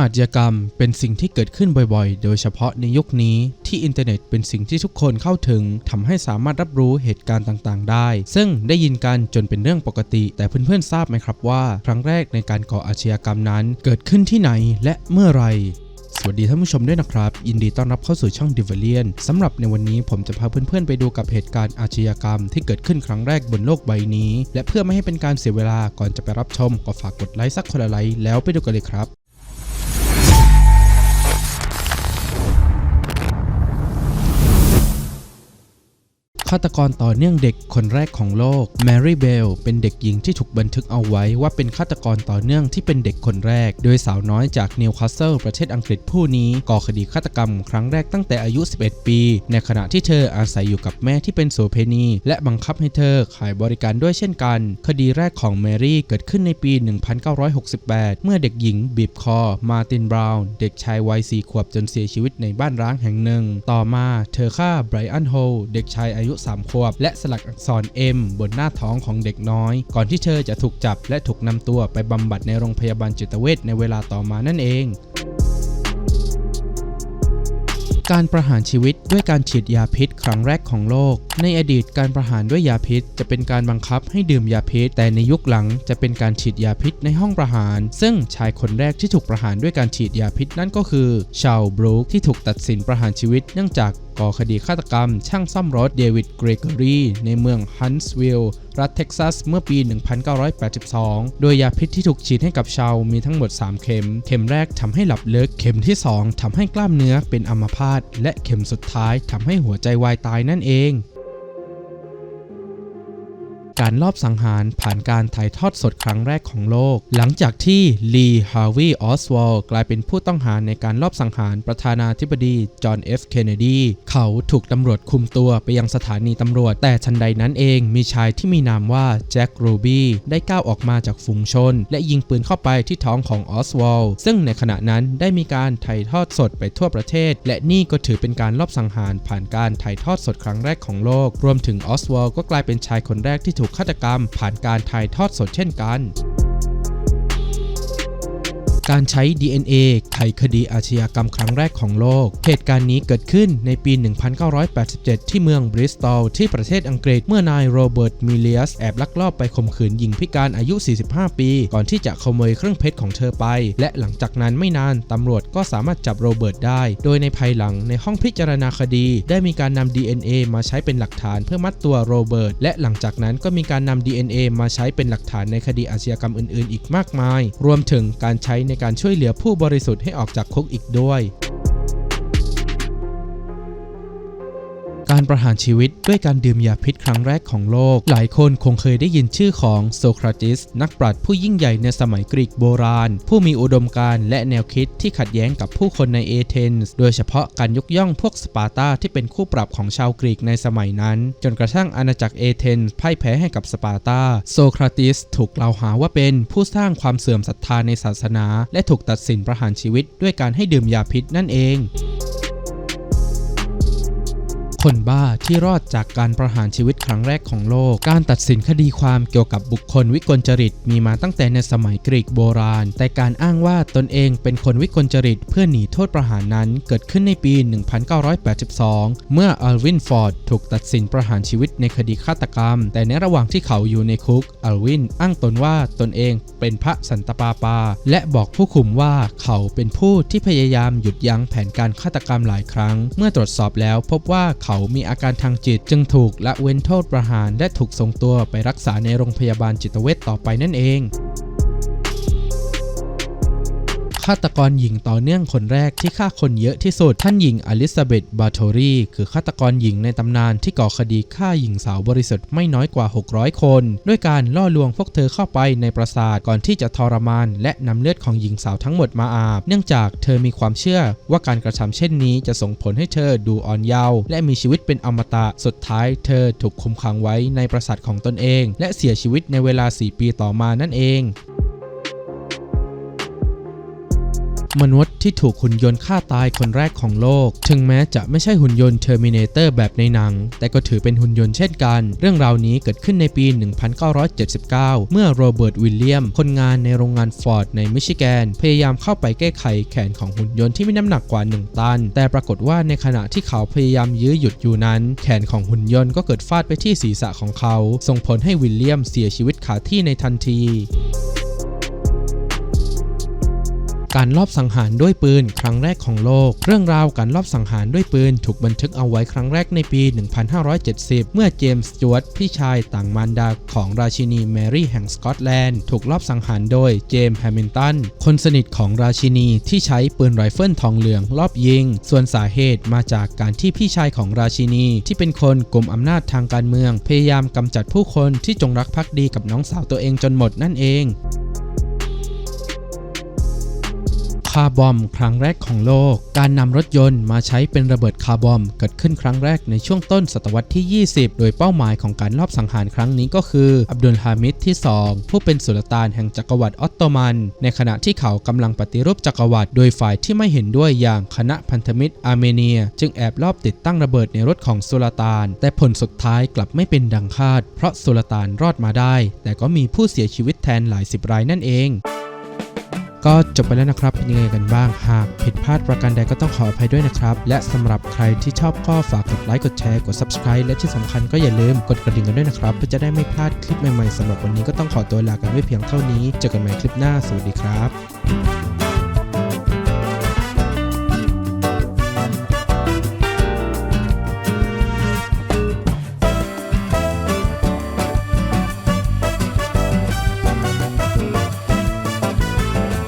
อาชญากรรมเป็นสิ่งที่เกิดขึ้นบ่อยๆ โดยเฉพาะในยุคนี้ที่อินเทอร์เน็ตเป็นสิ่งที่ทุกคนเข้าถึงทำให้สามารถรับรู้เหตุการณ์ต่างๆ ได้ ซึ่งได้ยินกันจนเป็นเรื่องปกติ แต่เพื่อนๆทราบไหมครับว่า ครั้งแรกในการก่ออาชญากรรมนั้น เกิดขึ้นที่ไหนและเมื่อไหรสวัสดีท่านผู้ชมด้วยนะครับ ยินดีต้อนรับเข้าสู่ช่อง d i v a l i a n สำหรับในวันนี้ผมจะพาเพื่อนๆ ไปดูกับเหตุการณ์อาชญากรรม ที่เกิดขึ้นครั้งแรกบนโลกใบนี้ และเพื่อไม่ให้เป็นการเสียเวลาก่อนจะไปรับชมก็ฝากกดไลค์สักคนละไลค์แล้วไปดูกันเลยครับ ฆาตกรต่อเนื่องเด็กคนแรกของโลกแมรี่เบลเป็นเด็กหญิงที่ถูกบันทึกเอาไว้ว่าเป็นฆาตกรต่อเนื่องที่เป็นเด็กคนแรก โดยสาวน้อยจากนิวคาสเซิลประเทศอังกฤษผู้นี้ก่อคดีฆาตกรรมครั้งแรกตั้งแต่อายุ 11 ปี ในขณะที่เธออาศัยอยู่กับแม่ที่เป็นโสเภณี และบังคับให้เธอขายบริการด้วยเช่นกัน คดีแรกของแมรี่เกิดขึ้นในปี 1968 เมื่อเด็กหญิงบีบคอมาร์ตินบราวน์เด็กชายวัย4ขวบจนเสียชีวิตในบ้านร้างแห่งหนึ่ง ต่อมาเธอฆ่าไบรอันโฮเด็กชายอายุ3 ขวบ และสลักอักษร M บนหน้าท้องของเด็กน้อย ก่อนที่เธอจะถูกจับและถูกนำตัวไปบำบัดในโรงพยาบาลจิตเวชในเวลาต่อมานั่นเองการประหารชีวิตด้วยการฉีดยาพิษครั้งแรกของโลก ในอดีตการประหารด้วยยาพิษ จะเป็นการบังคับให้ดื่มยาพิษ แต่ในยุคหลังจะเป็นการฉีดยาพิษในห้องประหาร ซึ่งชายคนแรกที่ถูกประหารด้วยการฉีดยาพิษนั่นก็คือชาลบรูคที่ถูกตัดสินประหารชีวิตเนื่องจาก ก่อคดีฆาตกรรม ช่างซ่อมรถเดวิดเกรกอรีในเมืองฮันส์วิลล์รัฐเท็กซัสเมื่อปี 1982 โดยยาพิษที่ถูกฉีดให้กับชาวมีทั้งหมด 3 เข็ม เข็มแรกทำให้หลับลึก เข็มที่ 2ทำให้กล้ามเนื้อเป็นอัมพาต และเข็มสุดท้ายทำให้หัวใจวายตายนั่นเอง การลอบสังหารผ่านการถ่ายทอดสดครั้งแรกของโลก หลังจากที่ลีฮาวีออสวอลกลายเป็นผู้ต้องหาในการลอบสังหารประธานาธิบดีจอห์นเอฟเคนเนดีเขาถูกตำรวจคุมตัวไปยังสถานีตำรวจ แต่ทันใดนั้นเองมีชายที่มีนามว่าแจ็ครูบี้ได้ก้าวออกมาจากฝูงชน และยิงปืนเข้าไปที่ท้องของออสวอลซึ่งในขณะนั้นได้มีการถ่ายทอดสดไปทั่วประเทศ และนี่ก็ถือเป็นการลอบสังหารผ่านการถ่ายทอดสดครั้งแรกของโลก รวมถึงออสวอลก็กลายเป็นชายคนแรกที่ถูกกฆาตกรรมผ่านการถ่ายทอดสดเช่นกัน การใช้ DNA ไขคดีอาชญากรรมครั้งแรกของโลก เหตุการณ์นี้เกิดขึ้นในปี 1987 ที่เมืองบริสตอลที่ประเทศอังกฤษ เมื่อนายโรเบิร์ต มิเลียส แอบลักลอบไปข่มขืนหญิงพิการอายุ 45 ปี ก่อนที่จะขโมยเครื่องเพชรของเธอไป และหลังจากนั้นไม่นาน ตำรวจก็สามารถจับโรเบิร์ตได้ โดยในภายหลังในห้องพิจารณาคดี ได้มีการนำ DNA มาใช้เป็นหลักฐานเพื่อมัดตัวโรเบิร์ต และหลังจากนั้นก็มีการนำ DNA มาใช้เป็นหลักฐานในคดีอาชญากรรมอื่น ๆ อีกมากมาย รวมถึงการใช้ในการช่วยเหลือผู้บริสุทธิ์ให้ออกจากคุกอีกด้วย การประหารชีวิตด้วยการดื่มยาพิษครั้งแรกของโลก หลายคนคงเคยได้ยินชื่อของโซคราติส นักปราชญ์ผู้ยิ่งใหญ่ในสมัยกรีกโบราณ ผู้มีอุดมการณ์และแนวคิดที่ขัดแย้งกับผู้คนในเอเธนส์โดยเฉพาะการยกย่องพวกสปาร์ตาที่เป็นคู่ปรับของชาวกรีกในสมัยนั้น จนกระทั่งอาณาจักรเอเธนส์พ่ายแพ้ให้กับสปาร์ตาโซคราติสถูกกล่าวหาว่าเป็นผู้สร้างความเสื่อมศรัทธาในศาสนา และถูกตัดสินประหารชีวิตด้วยการให้ดื่มยาพิษนั่นเอง คนบ้าที่รอดจากการประหารชีวิตครั้งแรกของโลก การตัดสินคดีความเกี่ยวกับบุคคลวิกลจริตมีมาตั้งแต่ในสมัยกรีกโบราณ แต่การอ้างว่าตนเองเป็นคนวิกลจริตเพื่อหนีโทษประหารนั้นเกิดขึ้นในปี 1982 เมื่ออัลวินฟอร์ดถูกตัดสินประหารชีวิตในคดีฆาตกรรม แต่ในระหว่างที่เขาอยู่ในคุกอัลวินอ้างตนว่าตนเองเป็นพระสันตปาปา และบอกผู้คุมว่าเขาเป็นผู้ที่พยายามหยุดยั้งแผนการฆาตกรรมหลายครั้ง เมื่อตรวจสอบแล้วพบว่าเขามีอาการทางจิตจึงถูกละเว้นโทษประหาร และถูกส่งตัวไปรักษาในโรงพยาบาลจิตเวชต่อไปนั่นเองาตกรหญิงต่อเนื่องคนแรกที่ฆ่าคนเยอะที่สุด ท่านหญิงอลิซาเบธบาโทรีคือฆาตกรหญิงในตำนานที่ก่อคดีฆ่าหญิงสาวบริสุทธิ์ไม่น้อยกว่า 600 คน ด้วยการล่อลวงพวกเธอเข้าไปในปราสาทก่อนที่จะทรมาน และนำเลือดของหญิงสาวทั้งหมดมาอาบ เนื่องจากเธอมีความเชื่อว่าการกระทำเช่นนี้จะส่งผลให้เธอดูอ่อนเยาว์และมีชีวิตเป็นอมตะสุดท้าย เธอถูกคุมขังไว้ในปราสาทของตนเอง และเสียชีวิตในเวลา 4 ปีต่อมานั่นเอง มนุษย์ที่ถูกหุ่นยนต์ฆ่าตายคนแรกของโลก ถึงแม้จะไม่ใช่หุ่นยนต์เทอร์มินเตอร์แบบในหนัง แต่ก็ถือเป็นหุ่นยนต์เช่นกัน เรื่องราวนี้เกิดขึ้นในปี 1979 เมื่อโรเบิร์ต วิลเลียม คนงานในโรงงานฟอร์ดในมิชิแกน พยายามเข้าไปแก้ไขแขนของหุ่นยนต์ที่มีน้ำหนักกว่า 1 ตัน แต่ปรากฏว่าในขณะที่เขาพยายามยื้อหยุดอยู่นั้น แขนของหุ่นยนต์ก็เกิดฟาดไปที่ศีรษะของเขา ส่งผลให้วิลเลียมเสียชีวิตขาที่ในทันที การลอบสังหารด้วยปืน ครั้งแรกของโลก เรื่องราวการลอบสังหารด้วยปืน ถูกบันทึกเอาไว้ครั้งแรกในปี 1570 เมื่อเจมส์จวตพี่ชายต่างมารดาของราชินีแมรี่แห่งสกอตแลนด์ถูกลอบสังหารโดยเจมส์แฮมิลตันคนสนิทของราชินีที่ใช้ปืนไรเฟิลทองเหลืองลอบยิง ส่วนสาเหตุมาจากการที่พี่ชายของราชินี ที่เป็นคนกลุ่มอำนาจทางการเมือง พยายามกำจัดผู้คนที่จงรักภักดีกับน้องสาวตัวเองจนหมดนั่นเอง คาร์บอมครั้งแรกของโลก การนำรถยนต์มาใช้เป็นระเบิดคาร์บอมเกิดขึ้นครั้งแรกในช่วงต้นศตวรรษที่ 20 โดยเป้าหมายของการลอบสังหารครั้งนี้ก็คืออับดุลฮามิดที่ 2 ผู้เป็นสุลต่านแห่งจักรวรรดิออตโตมัน ในขณะที่เขากำลังปฏิรูปจักรวรรดิโดยฝ่ายที่ไม่เห็นด้วยอย่างคณะพันธมิตรอาร์เมเนีย จึงแอบลอบติดตั้งระเบิดในรถของสุลต่าน แต่ผลสุดท้ายกลับไม่เป็นดังคาด เพราะสุลต่านรอดมาได้ แต่ก็มีผู้เสียชีวิตแทนหลายสิบรายนั่นเอง ก็จบไปแล้วนะครับ เป็นยังไงกันบ้าง หากผิดพลาดประการใดก็ต้องขออภัยด้วยนะครับ และสำหรับใครที่ชอบก็ฝากกดไลค์ กดแชร์ กด Subscribe และที่สำคัญก็อย่าลืมกดกระดิ่งกันด้วยนะครับ เพื่อจะได้ไม่พลาดคลิปใหม่ๆสำหรับวันนี้ก็ต้องขอตัวลากันไว้เพียงเท่านี้ เจอกันใหม่คลิปหน้า สวัสดีครับ